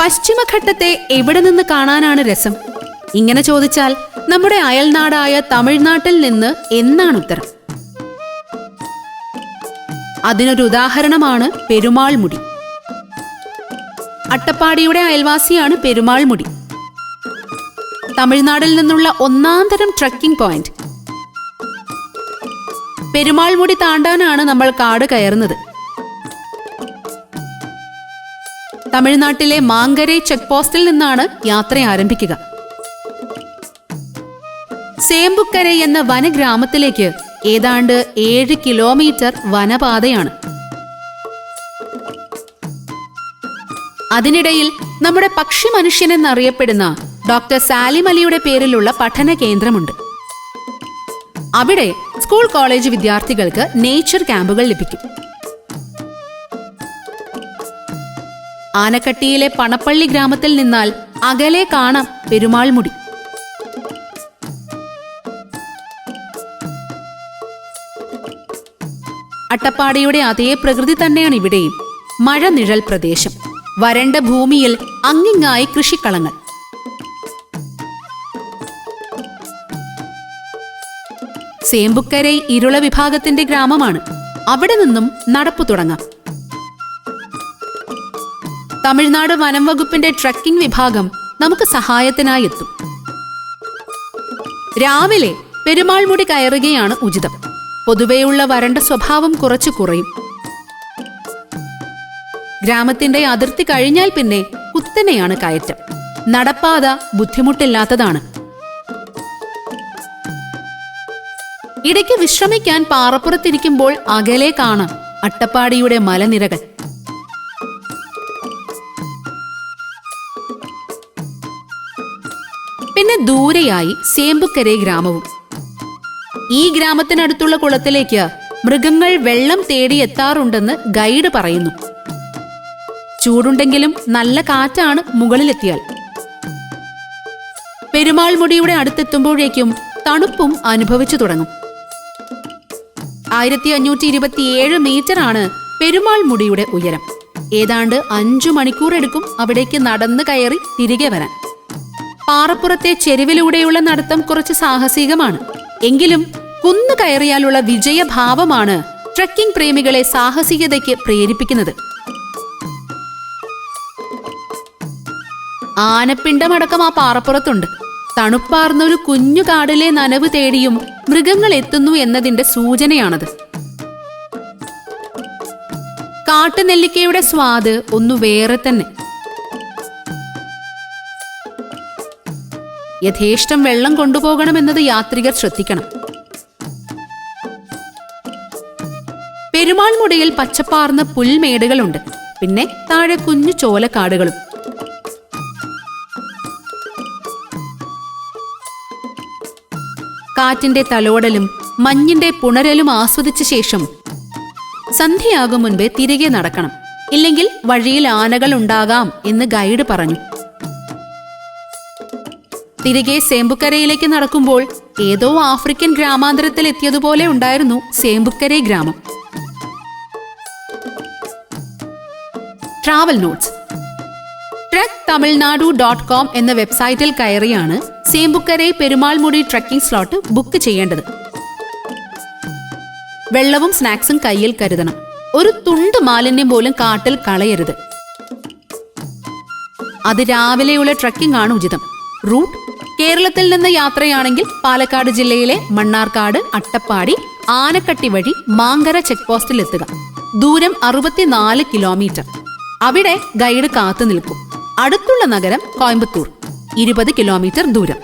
പശ്ചിമഘട്ടത്തെ എവിടെ നിന്ന് കാണാനാണ് രസം? ഇങ്ങനെ ചോദിച്ചാൽ നമ്മുടെ അയൽനാടായ തമിഴ്നാട്ടിൽ നിന്ന് എന്നാണ് ഉത്തരം? അതിനൊരു ഉദാഹരണമാണ് പെരുമാൾമുടി. അട്ടപ്പാടിയുടെ അയൽവാസിയാണ് പെരുമാൾമുടി. തമിഴ്നാടിൽ നിന്നുള്ള ഒന്നാം തരം ട്രക്കിംഗ് പോയിന്റ്. പെരുമാൾമുടി താണ്ടാനാണ് നമ്മൾ കാട് കയറുന്നത്. തമിഴ്നാട്ടിലെ മാങ്കരെ ചെക്ക് പോസ്റ്റിൽ നിന്നാണ് യാത്ര ആരംഭിക്കുക. സേമ്പുക്കര എന്ന വനഗ്രാമത്തിലേക്ക് ഏതാണ്ട് ഏഴ് കിലോമീറ്റർ വനപാതയാണ്. അതിനിടയിൽ നമ്മുടെ പക്ഷി മനുഷ്യൻ എന്നറിയപ്പെടുന്ന ഡോക്ടർ സാലിം അലിയുടെ പേരിലുള്ള പഠന കേന്ദ്രമുണ്ട്. അവിടെ സ്കൂൾ കോളേജ് വിദ്യാർത്ഥികൾക്ക് നേച്ചർ ക്യാമ്പുകൾ ലഭിക്കും. ആനക്കട്ടിയിലെ പണപ്പള്ളി ഗ്രാമത്തിൽ നിന്നാൽ അകലെ കാണാം പെരുമാൾമുടി അട്ടപ്പാടിയുടെ അതേ പ്രകൃതി തന്നെയാണ് ഇവിടെയും. മഴ നിഴൽ പ്രദേശം. വരണ്ട ഭൂമിയിൽ അങ്ങിങ്ങായി കൃഷിക്കളങ്ങൾ. സേമ്പുക്കരൈ ഇരുള വിഭാഗത്തിന്റെ ഗ്രാമമാണ്. അവിടെ നിന്നും നടപ്പു തുടങ്ങാം. തമിഴ്നാട് വനം വകുപ്പിന്റെ ട്രക്കിംഗ് വിഭാഗം നമുക്ക് സഹായത്തിനായി എത്തും. രാവിലെ പെരുമാൾ മുടി കയറുകയാണ് ഉചിതം. പൊതുവെയുള്ള വരണ്ട സ്വഭാവം കുറച്ചു കുറയും. ഗ്രാമത്തിന്റെ അതിർത്തി കഴിഞ്ഞാൽ പിന്നെ കുത്തനെയാണ് കയറ്റം. നടപ്പാത ബുദ്ധിമുട്ടില്ലാത്തതാണ്. ഇടയ്ക്ക് വിശ്രമിക്കാൻ പാറപ്പുറത്തിരിക്കുമ്പോൾ അകലെ കാണാം അട്ടപ്പാടിയുടെ മലനിരകൾ. ദൂരെയായി സേമ്പുക്കരെ ഗ്രാമവും. ഈ ഗ്രാമത്തിനടുത്തുള്ള കുളത്തിലേക്ക് മൃഗങ്ങൾ വെള്ളം തേടി എത്താറുണ്ടെന്ന് ഗൈഡ് പറയുന്നു. ചൂടുണ്ടെങ്കിലും നല്ല കാറ്റാണ് മുകളിലെത്തിയാൽ. പെരുമാൾ മുടിയുടെ അടുത്തെത്തുമ്പോഴേക്കും തണുപ്പും അനുഭവിച്ചു തുടങ്ങും. ആയിരത്തി അഞ്ഞൂറ്റി ഇരുപത്തിയേഴ് മീറ്ററാണ് പെരുമാൾമുടിയുടെ ഉയരം. ഏതാണ്ട് അഞ്ചു മണിക്കൂർ എടുക്കും അവിടേക്ക് നടന്നു കയറി തിരികെ വരാൻ. പാറപ്പുറത്തെ ചെരുവിലൂടെയുള്ള നടത്തം കുറച്ച് സാഹസികമാണ്. എങ്കിലും കുന്നു കയറിയാലുള്ള വിജയഭാവമാണ് ട്രക്കിംഗ് പ്രേമികളെ സാഹസികതയ്ക്ക് പ്രേരിപ്പിക്കുന്നത്. ആനപ്പിണ്ടമടക്കം ആ പാറപ്പുറത്തുണ്ട്. തണുപ്പാർന്ന ഒരു കുഞ്ഞു കാടിലെ നനവ് തേടിയും മൃഗങ്ങൾ എത്തുന്നു എന്നതിന്റെ സൂചനയാണത്. കാട്ടുനെല്ലിക്കയുടെ സ്വാദ് ഒന്നു വേറെ തന്നെ. യഥേഷ്ടം വെള്ളം കൊണ്ടുപോകണമെന്നത് യാത്രികർ ശ്രദ്ധിക്കണം. പെരുമാൾ മുടയിൽ പച്ചപ്പാർന്ന പുൽമേടുകളുണ്ട്. പിന്നെ താഴെ കുഞ്ഞു ചോലക്കാടുകളും. കാറ്റിന്റെ തലോടലും മഞ്ഞിന്റെ പുണരലും ആസ്വദിച്ച ശേഷം സന്ധ്യയാകും മുൻപേ തിരികെ നടക്കണം. ഇല്ലെങ്കിൽ വഴിയിൽ ആനകൾ ഉണ്ടാകാം എന്ന് ഗൈഡ് പറഞ്ഞു. തിരികെ സേമ്പുക്കരയിലേക്ക് നടക്കുമ്പോൾ ഏതോ ആഫ്രിക്കൻ ഗ്രാമാന്തരത്തിൽ എത്തിയതുപോലെ ഉണ്ടായിരുന്നു സേമ്പുക്കരെ ഗ്രാമം. Travel notes trek Tamil Nadu dot com എന്ന വെബ്സൈറ്റിൽ കയറിയാണ് Sembukkarai Perumalmudi trekking slot book ചെയ്യേണ്ടത്. വെള്ളവും സ്നാക്സും കയ്യിൽ കരുതണം. ഒരു തുണ്ട് മാലിന്യം പോലും കാട്ടിൽ കളയരുത്. അത് രാവിലെയുള്ള ട്രക്കിംഗ് ആണ് ഉചിതം. റൂട്ട് കേരളത്തിൽ നിന്ന് യാത്രയാണെങ്കിൽ പാലക്കാട് ജില്ലയിലെ മണ്ണാർക്കാട് അട്ടപ്പാടി ആനക്കട്ടി വഴി മാങ്കര ചെക്ക് പോസ്റ്റിൽ എത്തുക ദൂരം അറുപത്തിനാല് കിലോമീറ്റർ. അവിടെ ഗൈഡ് കാത്തു നിൽക്കും അടുത്തുള്ള നഗരം കോയമ്പത്തൂർ. ഇരുപത് കിലോമീറ്റർ ദൂരം.